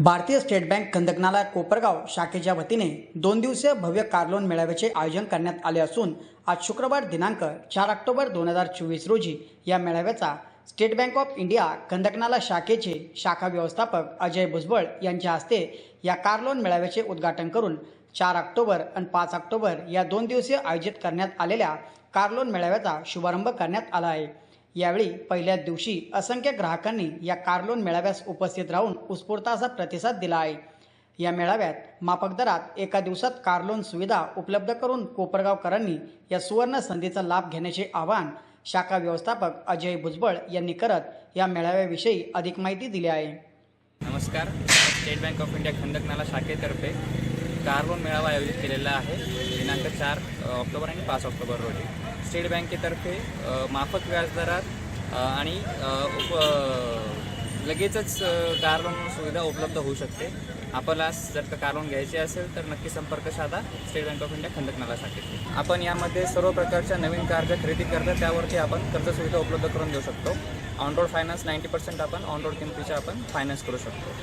भारतीय state bank कंदकनाला Kopargaon शाखेच्या वतीने दोन दिवसीय भव्य कार लोन मेळाव्याचे आयोजन करण्यात आले असून आज शुक्रवार दिनांक चार ऑक्टोबर दोन हजार चोवीस रोजी या मेळाव्याचा state bank of India Kandakanala शाखेचे शाखा व्यवस्थापक अजय भुजबळ यांच्या हस्ते या कार लोन मेळाव्याचे उद्घाटन करून चार ऑक्टोबर आणि पाच ऑक्टोबर या दोन दिवसीय आयोजित करण्यात आलेल्या कार लोन मेळाव्याचा शुभारंभ करण्यात आला आहे. यावेळी पहिल्याच दिवशी असंख्य ग्राहकांनी या कार लोन मेळाव्यास उपस्थित राहून उत्स्फूर्त असा प्रतिसाद दिला आहे. या मेळाव्यात माफक दरात एका दिवसात कार लोन सुविधा उपलब्ध करून कोपरगावकरांनी या सुवर्ण संधीचा लाभ घेण्याचे आवाहन शाखा व्यवस्थापक अजय भुजबळ यांनी करत या मेळाव्याविषयी अधिक माहिती दिली आहे. नमस्कार. State bank of India Khandaknala शाखेतर्फे कार लोन मेळावा आयोजित केलेला आहे. दिनांक चार ऑक्टोबर आणि पाच ऑक्टोबर रोजी. स्टेट बँकेतर्फे माफक व्याजदरात आणि उप लगेचच कार लोन सुविधा उपलब्ध होऊ शकते. आपल्याला जर का कार लोन घ्यायचे असेल तर नक्की संपर्क साधा. State bank of India Khandaknala सांगितले. आपण यामध्ये सर्व प्रकारच्या नवीन कार ज्या खरेदी करतात त्यावरती आपण कर्ज सुविधा उपलब्ध करून देऊ शकतो. On road finance ninety percent आपण ऑन रोड किमतीच्या आपण फायनान्स करू शकतो.